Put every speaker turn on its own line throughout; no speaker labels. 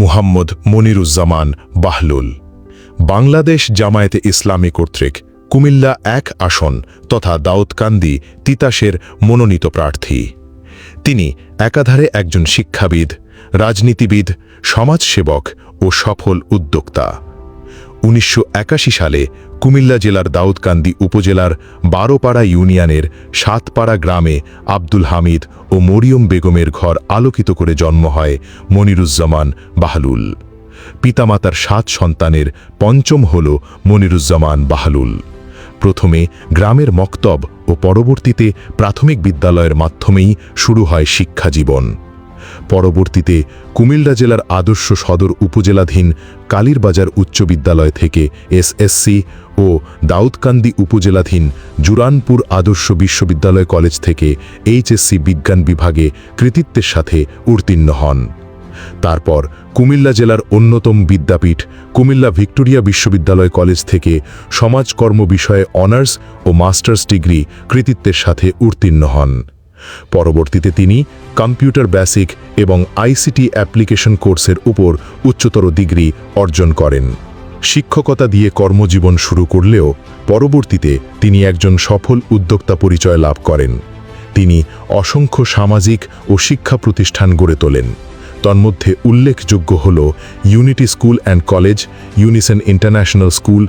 মুহাম্মদ মনিরুজ্জামান বাহলুল। বাংলাদেশ জামায়াতে ইসলামী কর্তৃক কুমিল্লা এক আসন তথা দাউদকান্দি তিতাসের মনোনীত প্রার্থী। তিনি একাধারে একজন শিক্ষাবিদ, রাজনীতিবিদ, সমাজসেবক ও সফল উদ্যোক্তা। উনিশশো একাশি সালে কুমিল্লা জেলার দাউদকান্দি উপজেলার বারোপাড়া ইউনিয়নের সাতপাড়া গ্রামে আব্দুল হামিদ ও মরিয়ম বেগমের ঘর আলোকিত করে জন্ম হয় মনিরুজ্জামান বাহলুল। পিতামাতার সাত সন্তানের পঞ্চম হল মনিরুজ্জামান বাহলুল। প্রথমে গ্রামের মক্তব ও পরবর্তীতে প্রাথমিক বিদ্যালয়ের মাধ্যমেই শুরু হয় শিক্ষাজীবন। পরবর্তীতে কুমিল্লা জেলার আদর্শ সদর উপজেলাধীন কালীরবাজার উচ্চ বিদ্যালয় থেকে এসএসসি ও দাউদকান্দি উপজেলাধীন জুরানপুর আদর্শ বিশ্ববিদ্যালয় কলেজ থেকে এইচএসসি বিজ্ঞান বিভাগে কৃতিত্বের সাথে উত্তীর্ণ হন। তারপর কুমিল্লা জেলার অন্যতম বিদ্যাপীঠ কুমিল্লা ভিক্টোরিয়া বিশ্ববিদ্যালয় কলেজ থেকে সমাজকর্ম বিষয়ে অনার্স ও মাস্টার্স ডিগ্রি কৃতিত্বের সাথে উত্তীর্ণ হন। পরবর্তীতে তিনি কম্পিউটার বেসিক এবং আইসিটি অ্যাপ্লিকেশন কোর্সের উপর উচ্চতর ডিগ্রি অর্জন করেন। শিক্ষকতা দিয়ে কর্মজীবন শুরু করলেও পরবর্তীতে তিনি একজন সফল উদ্যোক্তা পরিচয় লাভ করেন। তিনি অসংখ্য সামাজিক ও শিক্ষা প্রতিষ্ঠান গড়ে তোলেন। তন্মধ্যে উল্লেখযোগ্য হল unity school and college ইউনিসেন international school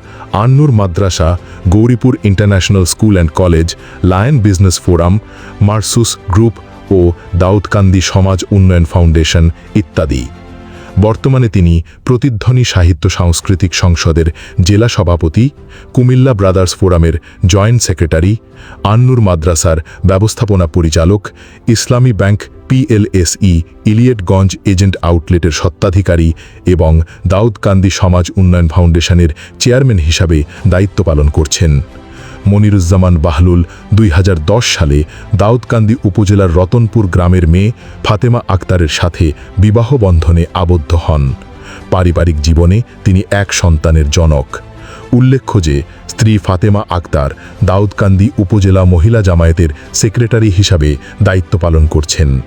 Annur Madrasa Gouripur international school and college lion business forum মার্সুস group ও দাউদকান্দি সমাজ উন্নয়ন ফাউন্ডেশন ইত্যাদি। বর্তমানে তিনি প্রতিধ্বনি সাহিত্য সাংস্কৃতিক সংসদের জেলা সভাপতি, কুমিল্লা ব্রাদার্স ফোরামের জয়েন্ট সেক্রেটারি আন্নুর মাদ্রাসার ব্যবস্থাপনা পরিচালক ইসলামী ব্যাংক পিএলএসই ইলিয়েটগঞ্জ এজেন্ট আউটলেটের সত্ত্বাধিকারী এবং দাউদকান্দি সমাজ উন্নয়ন ফাউন্ডেশনের চেয়ারম্যান হিসাবে দায়িত্ব পালন করছেন। মনিরুজ্জামান বাহলুল দুই হাজার দশ সালে দাউদকান্দি উপজেলার রতনপুর গ্রামের মেয়ে ফাতেমা আক্তারের সাথে বিবাহ বন্ধনে আবদ্ধ হন। পারিবারিক জীবনে তিনি এক সন্তানের জনক। উল্লেখ্য যে, স্ত্রী ফাতেমা আক্তার দাউদকান্দি উপজেলা মহিলা জামায়াতের সেক্রেটারি হিসাবে দায়িত্ব পালন করছেন।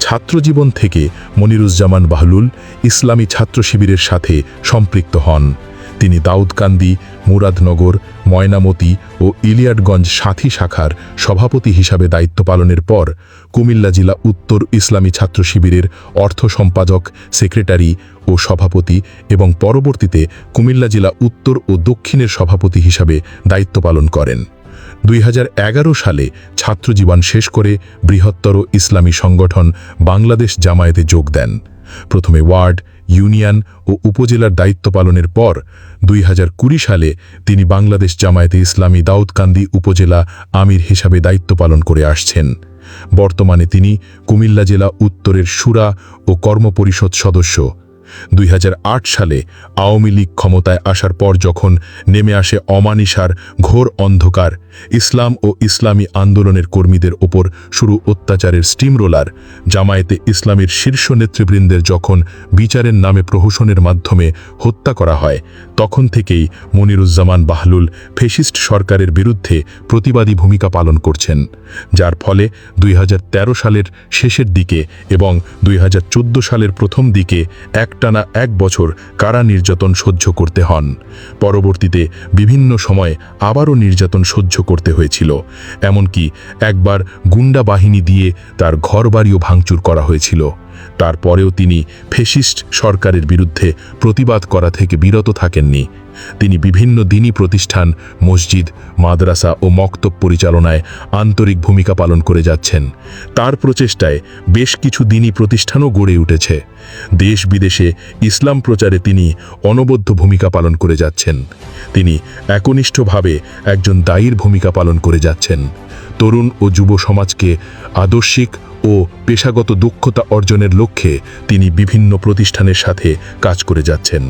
ছাত্রজীবন থেকে মনিরুজ্জামান বাহলুল ইসলামী ছাত্র শিবিরের সাথে সম্পৃক্ত হন। তিনি দাউদকান্দি, মুরাদনগর, ময়নামতি ও ইলিয়াটগঞ্জ সাথী শাখার সভাপতি হিসাবে দায়িত্ব পালনের পর কুমিল্লা জেলা উত্তর ইসলামী ছাত্র শিবিরের অর্থ সম্পাদক, সেক্রেটারি ও সভাপতি এবং পরবর্তীতে কুমিল্লা জেলা উত্তর ও দক্ষিণের সভাপতি হিসাবে দায়িত্ব পালন করেন। দুই হাজার এগারো সালে ছাত্রজীবন শেষ করে বৃহত্তর ইসলামী সংগঠন বাংলাদেশ জামায়াতে যোগ দেন। প্রথমে ওয়ার্ড, ইউনিয়ন ও উপজেলার দায়িত্ব পালনের পর দুই হাজার কুড়ি সালে তিনি বাংলাদেশ জামায়াতে ইসলামী দাউদকান্দি উপজেলা আমির হিসাবে দায়িত্ব পালন করে আসছেন। বর্তমানে তিনি কুমিল্লা জেলা উত্তরের সুরা ও কর্মপরিষদ সদস্য। দুই হাজার আট সালে আওয়ামী লীগ ক্ষমতায় আসার পর যখন নেমে আসে অমানিসার ঘোর অন্ধকার, ইসলাম ও ইসলামী আন্দোলনের কর্মীদের ওপর শুরু অত্যাচারের স্টিম রোলার জামায়াতে ইসলামের শীর্ষ নেতৃবৃন্দের যখন বিচারের নামে প্রহসনের মাধ্যমে হত্যা করা হয়, তখন থেকেই মনিরুজ্জামান বাহলুল ফেসিস্ট সরকারের বিরুদ্ধে প্রতিবাদী ভূমিকা পালন করছেন, যার ফলে দুই হাজার তেরো সালের শেষের দিকে এবং দুই হাজার চোদ্দ সালের প্রথম দিকে একটানা এক বছর কারা নির্যাতন সহ্য করতে হন। পরবর্তীতে বিভিন্ন সময়ে আবারও নির্যাতন সহ্য করতে হয়েছিল। এমনকি একবার গুন্ডা বাহিনী দিয়ে তার ঘরবাড়িও ভাঙচুর করা হয়েছিল। তারপরেও তিনি ফেসিস্ট সরকারের বিরুদ্ধে প্রতিবাদ করা থেকে বিরত থাকেননি। তিনি বিভিন্ন দিনী প্রতিষ্ঠান, মসজিদ, মাদ্রাসা ও মক্তব পরিচালনায় আন্তরিক ভূমিকা পালন করে যাচ্ছেন। তার প্রচেষ্টায় বেশ কিছু দিনী প্রতিষ্ঠানও গড়ে উঠেছে। দেশ বিদেশে ইসলাম প্রচারে তিনি অনবদ্য ভূমিকা পালন করে যাচ্ছেন। তিনি একনিষ্ঠভাবে একজন দায়ীর ভূমিকা পালন করে যাচ্ছেন। তরুণ ও যুব সমাজকে আদর্শিক ও পেশাগত দক্ষতা অর্জনের লক্ষ্যে তিনি বিভিন্ন প্রতিষ্ঠানের সাথে কাজ করে যাচ্ছেন।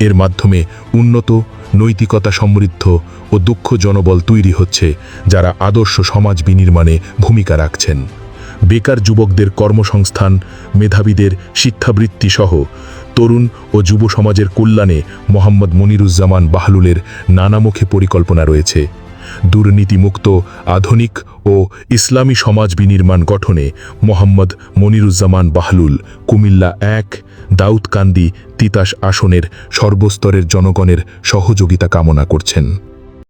এর মাধ্যমে উন্নত, নৈতিকতা সমৃদ্ধ ও দক্ষ জনবল তৈরি হচ্ছে যারা আদর্শ সমাজ বিনির্মাণে ভূমিকা রাখছেন। বেকার যুবকদের কর্মসংস্থান, মেধাবীদের শিক্ষাবৃত্তি সহ তরুণ ও যুব সমাজের কল্যাণে মোহাম্মদ মনিরুজ্জামান বাহলুলের নানামুখী পরিকল্পনা রয়েছে। দুর্নীতিমুক্ত, আধুনিক ও ইসলামী সমাজ বিনির্মাণ গঠনে মোহাম্মদ মনিরুজ্জামান বাহলুল, কুমিল্লা এক, দাউদকান্দি তিতাস আসনের সর্বস্তরের জনগণের সহযোগিতা কামনা করছেন।